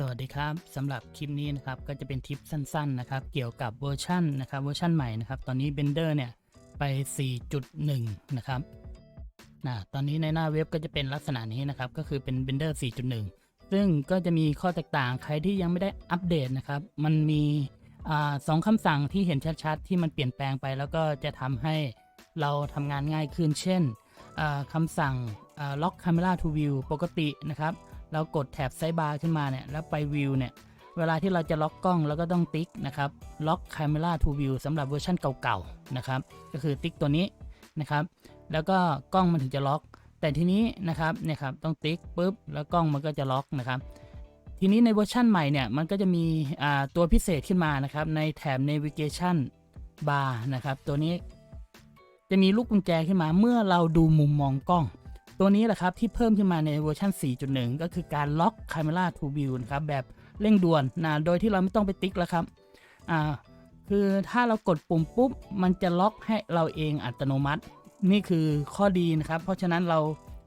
สวัสดีครับสำหรับคลิปนี้นะครับก็จะเป็นทิปสั้นๆนะครับเกี่ยวกับเวอร์ชันนะครับเวอร์ชันใหม่นะครับตอนนี้ Blender เนี่ยไป 4.1 นะครับนะตอนนี้ในหน้าเว็บก็จะเป็นลักษณะนี้นะครับก็คือเป็น Blender 4.1 ซึ่งก็จะมีข้อแตกต่างใครที่ยังไม่ได้อัปเดตนะครับมันมีอสองคำสั่งที่เห็นชัดๆ ที่มันเปลี่ยนแปลงไป แล้วก็จะทำให้เราทำงานง่ายขึ้น เช่นคำสั่ง lock camera to view ปกตินะครับ เรากดแถบไซบาร์ขึ้นมาเนี่ยแล้วไปวิวเนี่ยเวลาที่เราจะล็อกกล้องเราก็ต้องติ๊กนะครับล็อก Camera to View สำหรับเวอร์ชันเก่าๆนะครับก็คือติ๊กตัวนี้นะครับแล้วก็กล้องมันถึงจะล็อก แต่ทีนี้นะครับเนี่ยครับต้องติ๊กปุ๊บแล้วกล้องมันก็จะล็อกนะครับทีนี้ในเวอร์ชันใหม่เนี่ยมันก็จะมีตัวพิเศษขึ้นมานะครับในแถบ Navigation Bar นะครับตัวนี้จะมีลูกกุญแจขึ้นมาเมื่อเราดูมุมมองกล้อง ตัวนี้แหละครับที่เพิ่มขึ้นมาในเวอร์ชัน4.1 ก็คือการล็อก Camera to View นะครับแบบเร่งด่วนนะโดยที่เราไม่ต้องไปติ๊กแล้วครับอ่าคือถ้าเรากดปุ่มปุ๊บ มันจะล็อกให้เราเองอัตโนมัติ นี่คือข้อดีนะครับ เพราะฉะนั้นเรา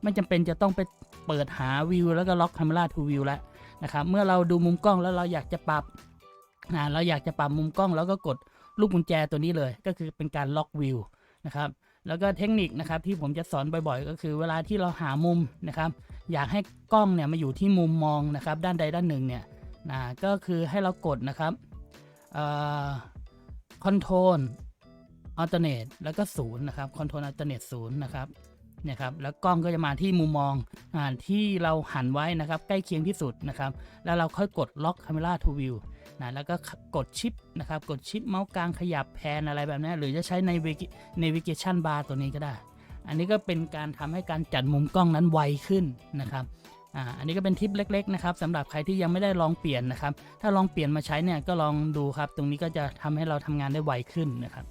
ไม่จำเป็นจะต้องไปเปิดหาวิวแล้วก็ล็อก Camera to View แล้วนะครับเมื่อเราดูมุมกล้องแล้วเราอยากจะปรับนะเราอยากจะปรับมุมกล้องแล้วก็กดลูกกุญแจตัวนี้เลย ก็คือเป็นการล็อกวิวนะครับ แล้วก็เทคนิคนะครับที่ผมจะสอนบ่อยๆ ก็คือเวลาที่เราหามุมนะครับ อยากให้กล้องเนี่ยมาอยู่ที่มุมมองนะครับ ด้านใดด้านหนึ่งเนี่ยนะก็คือให้เรากดนะครับคอนโทรลอัลเทอร์เนทแล้วก็ศูนย์นะครับคอนโทรลอัลเทอร์เนทศูนย์นะครับ นี่ยครับแล้วกล้องก็จะมาที่มุมมองอที่เราหันไว้นะครับใกล้เคียงที่สุดนะครับแล้วเราค่อยกดล็อก Camera to View นะแล้วก็กดชิปนะครับกดชิปเมาส์กลางขยับแพนอะไรแบบนี้หรือจะใช้ใน navigation bar ตัวนี้ก็ได้ อันนี้ก็เป็นการทำให้การจัดมุมกล้องนั้นไวขึ้นนะครับอันนี้ก็เป็นทิปเล็กๆนะครับสำหรับใครที่ยังไม่ได้ลองเปลี่ยนนะครับ ถ้าลองเปลี่ยนมาใช้เนี่ยก็ลองดูครับ ตรงนี้ก็จะทำให้เราทำงานได้ไวขึ้นนะครับ